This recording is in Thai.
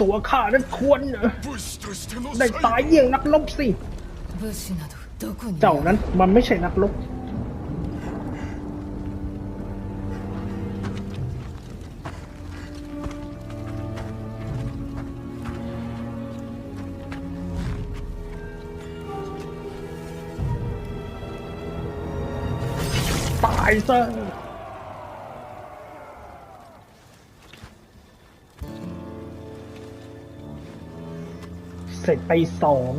ตัวข้านั้นควรได้ตายเยี่ยงนักลบสิ เจ้านั้นมันไม่ใช่นักลบายซะ เสร็จไปสอง